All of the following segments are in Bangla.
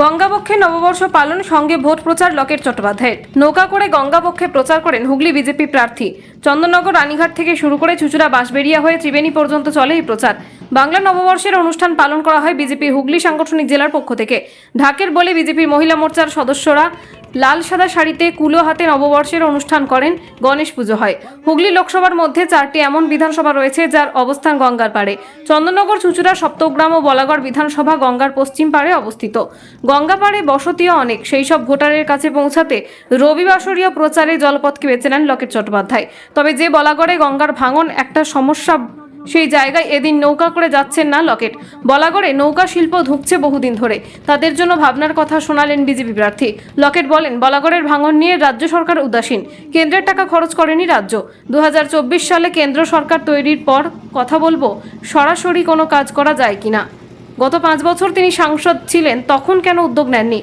গঙ্গাবক্ষে নববর্ষ পালন, সঙ্গে ভোট প্রচার লকেট চট্টোপাধ্যায়ের। নৌকা করে গঙ্গাবক্ষে প্রচার করেন হুগলি বিজেপি প্রার্থী। চন্দননগর রানীঘাট থেকে শুরু করে চুচুড়া, বাঁশবেড়িয়া হয়ে ত্রিবেণী পর্যন্ত চলে এই প্রচার। বাংলা নববর্ষের অনুষ্ঠান পালন করা হয় বিজেপি হুগলি সাংগঠনিক জেলার পক্ষ থেকে। ঢাকের বলে বিজেপির মহিলা মোর্চার সদস্যরা লাল সাদা শাড়িতে কুলো হাতে নববর্ষের অনুষ্ঠান করেন গণেশ পুজো হয়। হুগলি লোকসভার মধ্যে চারটি এমন বিধানসভা রয়েছে যার অবস্থান গঙ্গার পাড়ে। চন্দননগর, চুচুড়া, সপ্তগ্রাম ও বলাগড় বিধানসভা গঙ্গার পশ্চিম পাড়ে অবস্থিত। গঙ্গা পাড়ে বসতিও অনেক। সেই সব ভোটারের কাছে পৌঁছাতে রবিবাসরীয় প্রচারে জলপথকে বেছে নেন লকেট চট্টোপাধ্যায়। তবে যে বলাগড়ে গঙ্গার ভাঙন একটা সমস্যা সেই জায়গায় এদিন নৌকা করে যাচ্ছেন না লকেট। বলাগড়ে নৌকা শিল্প ধুঁকছে বহুদিন ধরে। তাদের জন্য ভাবনার কথা শোনালেন বিজেপি প্রার্থী। লকেট বলেন, বলাগড়ের ভাঙন নিয়ে রাজ্য সরকার উদাসীন। কেন্দ্রের টাকা খরচ করেনি রাজ্য। দু হাজার চব্বিশ সালে কেন্দ্র সরকার তৈরির পর কথা বলব, সরাসরি কোনো কাজ করা যায় কিনা? গত পাঁচ বছর তিনি সাংসদ ছিলেন, তখন কেন উদ্যোগ নেননি?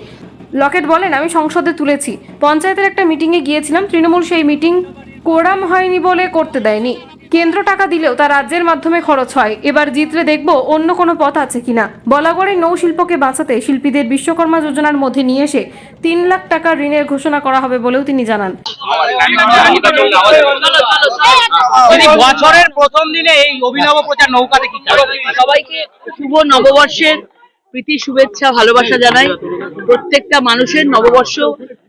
লকেট বলেন, আমি সংসদে তুলেছি। পঞ্চায়েতের একটা মিটিংয়ে গিয়েছিলাম, তৃণমূল সেই মিটিং কোরাম হয়নি বলে করতে দেয়নি। কেন্দ্র টাকা দিলেও তা রাজ্যের মাধ্যমে খরচ হয়। এবার জিতলে দেখব অন্য কোনো পথ আছে কিনা। বলাগড়ে নৌশিল্পকে বাঁচাতে শিল্পীদের বিশ্বকর্মা যোজনার মধ্যে নিয়ে এসে তিন লাখ টাকার ঋণের ঘোষণা করা হবে বলেও তিনি জানান। বছরের প্রথম দিনে এই অভিনব প্রচার নৌকাতে কি সবাইকে শুভ নববর্ষের প্রীতি শুভেচ্ছা ভালোবাসা জানাই। প্রত্যেকটা মানুষের নববর্ষ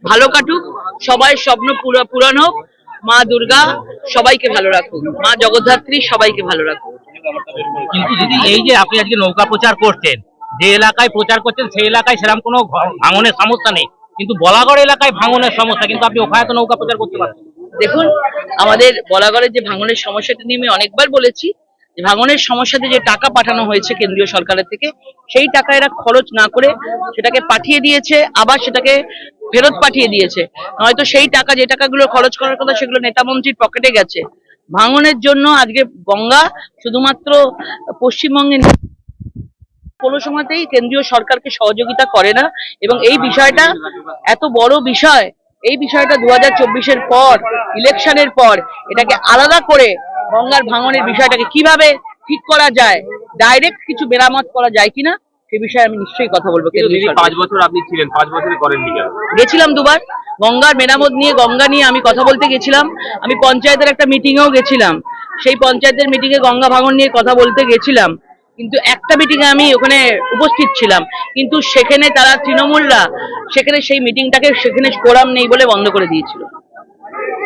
ভালো কাটুক। সবাই স্বপ্ন পুরা- পূরণ হোক। মা দুর্গা সবাইকে ভালো রাখুক মা জগদ্ধাত্রী সবাইকে ভালো রাখুক কিন্তু দিদি এই যে আপনি আজকে নৌকা প্রচার করছেন যে এলাকায় প্রচার করছেন সেই এলাকায় সেরকম কোনো ভাঙনের সমস্যা নেই। কিন্তু বলাগড় এলাকায় ভাঙনের সমস্যা কিন্তু আপনি ওখানে তো নৌকা প্রচার করতে পারছেন। দেখুন আমাদের বলাগড়ের যে ভাঙনের সমস্যাটা নিয়ে আমি অনেকবার বলেছি যে ভাঙনের সমস্যাতে যে টাকা পাঠানো হয়েছে কেন্দ্রীয় সরকারের থেকে সেই টাকা এরা খরচ না করে সেটাকে পাঠিয়ে দিয়েছে আবার সেটাকে ফেরত পাঠিয়ে দিয়েছে। নয়তো সেই টাকা, যে টাকাগুলো খরচ করার কথা, সেগুলো নেতা মন্ত্রীর পকেটে গেছে। ভাঙনের জন্য আজকে গঙ্গা শুধুমাত্র পশ্চিমবঙ্গে কোনো সময়তেই কেন্দ্রীয় সরকারকে সহযোগিতা করে না। এবং এই বিষয়টা এত বড় বিষয়, এই বিষয়টা দু হাজার চব্বিশের পর, ইলেকশনের পর, এটাকে আলাদা করে গঙ্গার ভাঙনের বিষয়টাকে কীভাবে ঠিক করা যায়, ডাইরেক্ট কিছু মেরামত করা যায় কিনা সে বিষয়ে আমি নিশ্চয়ই কথা বলব। পাঁচ বছর আপনি ছিলেন পাঁচ বছরে করেননি কেন? গেছিলাম দুবার গঙ্গার মেরামত নিয়ে গঙ্গা নিয়ে আমি কথা বলতে গেছিলাম। আমি পঞ্চায়েতের একটা মিটিং এও গেছিলাম। সেই পঞ্চায়েতের মিটিং এ গঙ্গা ভাঙন নিয়ে কথা বলতে গেছিলাম। কিন্তু একটা মিটিং এ আমি ওখানে উপস্থিত ছিলাম। কিন্তু সেখানে তারা তৃণমূলরা সেখানে সেই মিটিংটাকে সেখানে কোরাম নেই বলে বন্ধ করে দিয়েছিল।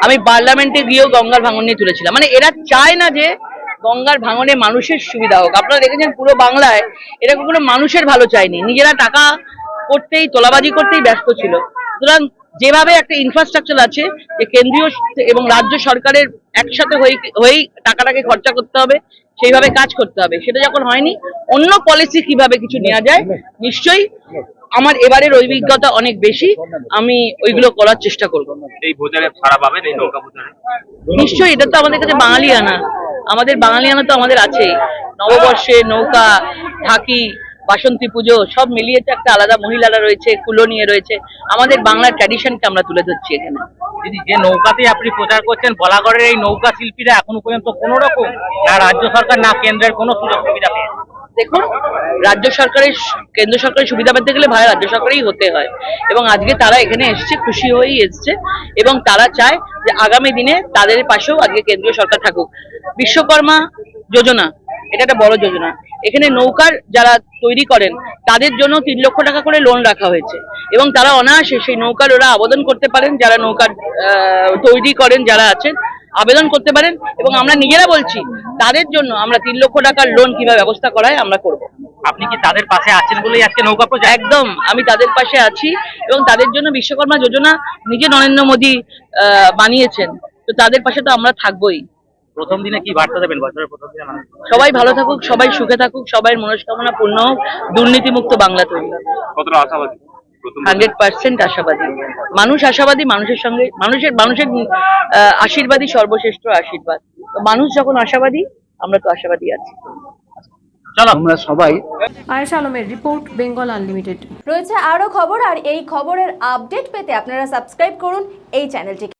আমি পার্লামেন্টে গিয়েও গঙ্গার ভাঙন নিয়ে তুলেছিলাম। মানে এরা চায় না যে গঙ্গার ভাঙনে মানুষের সুবিধা হোক। আপনারা দেখেছেন পুরো বাংলায় এরা কখনো মানুষের ভালো চায়নি। নিজেরা টাকা করতেই তোলাবাজি করতেই ব্যস্ত ছিল। সুতরাং যেভাবে একটা ইনফ্রাস্ট্রাকচার আছে যে কেন্দ্রীয় এবং রাজ্য সরকারের একসাথে হয়ে হয়েই টাকাটাকে খরচা করতে হবে সেইভাবে কাজ করতে হবে। সেটা যখন হয়নি অন্য পলিসি কীভাবে কিছু নেওয়া যায় নিশ্চয়ই আমার এবারের অভিজ্ঞতা অনেক বেশি। আমি ওইগুলো করার চেষ্টা করব। নিশ্চয়ই এটা তো আমাদের কাছে বাঙালিয়ানা। আমাদের বাঙালিয়ানা তো আমাদের আছে নববর্ষে নৌকা ঢাকি বাসন্তী পুজো সব মিলিয়ে তো একটা আলাদা মহিলারা রয়েছে কুলো নিয়ে রয়েছে। আমাদের বাংলার ট্র্যাডিশনকে আমরা তুলে ধরছি এখানে। দিদি যে নৌকাতে আপনি প্রচার করছেন বলাগড়ের এই নৌকা শিল্পীরা এখনও পর্যন্ত কোনো রকম না রাজ্য সরকার না কেন্দ্রের কোনো সুযোগ সুবিধা পেয়েছে? দেখুন রাজ্য সরকারের কেন্দ্র সরকারের সুবিধা পেতে গেলে ভাই রাজ্য সরকারই হতে হয়। এবং আজকে তারা এখানে এসেছে খুশি হয়েই এসছে। এবং তারা চায় যে আগামী দিনে তাদের পাশেও আজকে কেন্দ্রীয় সরকার থাকুক। বিশ্বকর্মা যোজনা এটা একটা বড় যোজনা। এখানে নৌকার যারা তৈরি করেন তাদের জন্য তিন লক্ষ টাকা করে লোন রাখা হয়েছে। এবং তারা অনায়াসে সেই নৌকার ওরা আবেদন করতে পারেন যারা নৌকার আহ, তৈরি করেন যারা আছেন আবেদন করতে পারেন। এবং আমরা নিজেরা বলছি তাদের জন্য আমরা তিন লক্ষ টাকার লোন কীভাবে ব্যবস্থা করায় আমরা করব। আপনি কি তাদের পাশে আছেন বলেই আজকে নৌকা প্রচার একদম আমি তাদের পাশে আছি এবং তাদের জন্য বিশ্বকর্মা যোজনা নিজে নরেন্দ্র মোদী আহ, বানিয়েছেন। তো তাদের পাশে তো আমরা থাকবোই। প্রথম দিনে কি বার্তা দেবেন? বছরের প্রথম দিনে সবাই ভালো থাকুক সবাই সুখে থাকুক সবাই মনস্কামনা পূর্ণ হোক দুর্নীতিমুক্ত বাংলা তৈরি কতটা আশাবাদী? হান্ড্রেড পার্সেন্ট আশাবাদী। মানুষ আশাবাদী মানুষের সঙ্গে মানুষের মানুষের আশীর্বাদই সর্বশ্রেষ্ঠ আশীর্বাদ। তো মানুষ যখন আশাবাদী আমরা তো আশাবাদী আছি। চলো। আমরা সবাই আয়েশা আলমের রিপোর্ট বেঙ্গল আনলিমিটেড। রয়েছে আরও খবর আর এই খবরের আপডেট পেতে আপনারা সাবস্ক্রাইব করুন এই চ্যানেলটিকে।